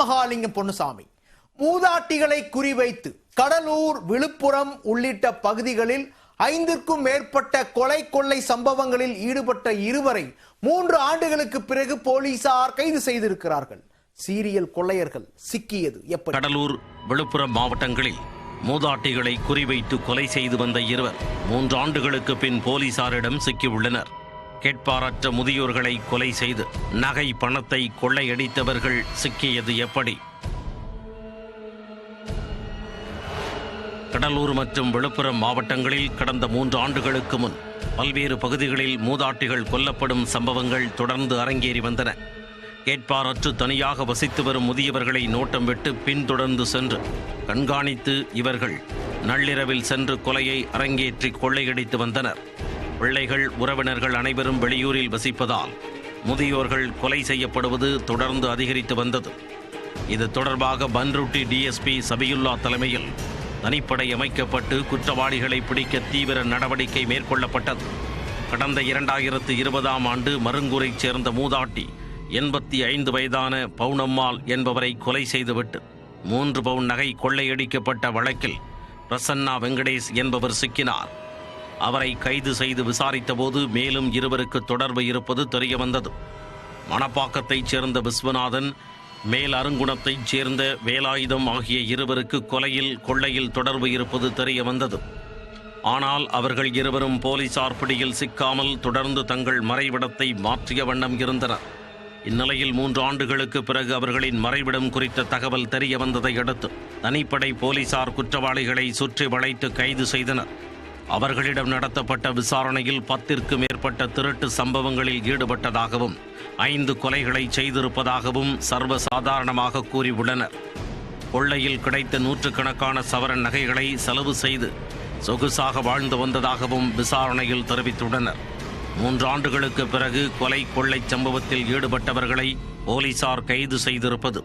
மகாலிங்கம் பொன்னுசாமி. மூதாட்டிகளை குறிவைத்து கடலூர் விழுப்புரம் உள்ளிட்ட பகுதிகளில் ஐந்திற்கும் மேற்பட்ட கொலை கொள்ளை சம்பவங்களில் ஈடுபட்ட இருவரை மூன்று ஆண்டுகளுக்கு பிறகு போலீசார் கைது செய்திருக்கிறார்கள். சீரியல் கொள்ளையர்கள் சிக்கியது எப்படி? கடலூர் விழுப்புரம் மாவட்டங்களில் மூதாட்டிகளை குறிவைத்து கொலை செய்து வந்த இருவர் மூன்று ஆண்டுகளுக்கு பின் போலீசாரிடம் சிக்கியுள்ளனர். கேட்பாரற்ற முதியோர்களை கொலை செய்து நகை பணத்தை கொள்ளையடித்தவர்கள் சிக்கியது எப்படி? கடலூர் மற்றும் விழுப்புரம் மாவட்டங்களில் கடந்த மூன்று ஆண்டுகளுக்கு முன் பல்வேறு பகுதிகளில் மூதாட்டிகள் கொல்லப்படும் சம்பவங்கள் தொடர்ந்து அரங்கேறி வந்தன. கேட்பாரற்று தனியாக வசித்து வரும் முதியவர்களை நோட்டம் விட்டு பின்தொடர்ந்து சென்று கண்காணித்து இவர்கள் நள்ளிரவில் சென்று கொலையை அரங்கேற்றி கொள்ளையடித்து வந்தனர். பிள்ளைகள் உறவினர்கள் அனைவரும் வெளியூரில் வசிப்பதால் முதியோர்கள் கொலை செய்யப்படுவது தொடர்ந்து அதிகரித்து வந்தது. இது தொடர்பாக பன்ருட்டி டிஎஸ்பி சபியுல்லா தலைமையில் தனிப்படை அமைக்கப்பட்டு குற்றவாளிகளை பிடிக்க தீவிர நடவடிக்கை மேற்கொள்ளப்பட்டது. கடந்த இரண்டாயிரத்து இருபதாம் ஆண்டு மருங்கூரைச் சேர்ந்த மூதாட்டி எண்பத்தி ஐந்து வயதான பவுனம்மாள் என்பவரை கொலை செய்துவிட்டு மூன்று பவுன் நகை கொள்ளையடிக்கப்பட்ட வழக்கில் பிரசன்னா வெங்கடேஷ் என்பவர் சிக்கினார். அவரை கைது செய்து விசாரித்தபோது மேலும் இருவருக்கு தொடர்பு இருப்பது தெரியவந்தது. மணப்பாக்கத்தைச் சேர்ந்த விஸ்வநாதன் மேல் அருங்குணத்தைச் சேர்ந்த வேலாயுதம் ஆகிய இருவருக்கு கொலையில் கொள்ளையில் தொடர்பு இருப்பது தெரிய வந்தது ஆனால் அவர்கள் இருவரும் போலீசார் பிடியில் சிக்காமல் தொடர்ந்து தங்கள் மறைவிடத்தை மாற்றிய வண்ணம் இருந்தனர். இந்நிலையில் மூன்று ஆண்டுகளுக்கு பிறகு அவர்களின் மறைவிடம் குறித்த தகவல் தெரிய வந்ததை அடுத்து தனிப்படை போலீசார் குற்றவாளிகளை சுற்றி வளைத்து கைது செய்தனர். அவர்களிடம் நடத்தப்பட்ட விசாரணையில் பத்திற்கு மேற்பட்ட திருட்டு சம்பவங்களில் ஈடுபட்டதாகவும் ஐந்து கொலைகளை செய்திருப்பதாகவும் சர்வசாதாரணமாக கூறியுள்ளனர். கொள்ளையில் கிடைத்த நூற்றுக்கணக்கான சவரன் நகைகளை செலவு செய்து சொகுசாக வாழ்ந்து வந்ததாகவும் விசாரணையில் தெரிவித்துள்ளனர். மூன்றாண்டுகளுக்கு பிறகு கொலை கொள்ளை சம்பவத்தில் ஈடுபட்டவர்களை போலீசார் கைது செய்திருப்பது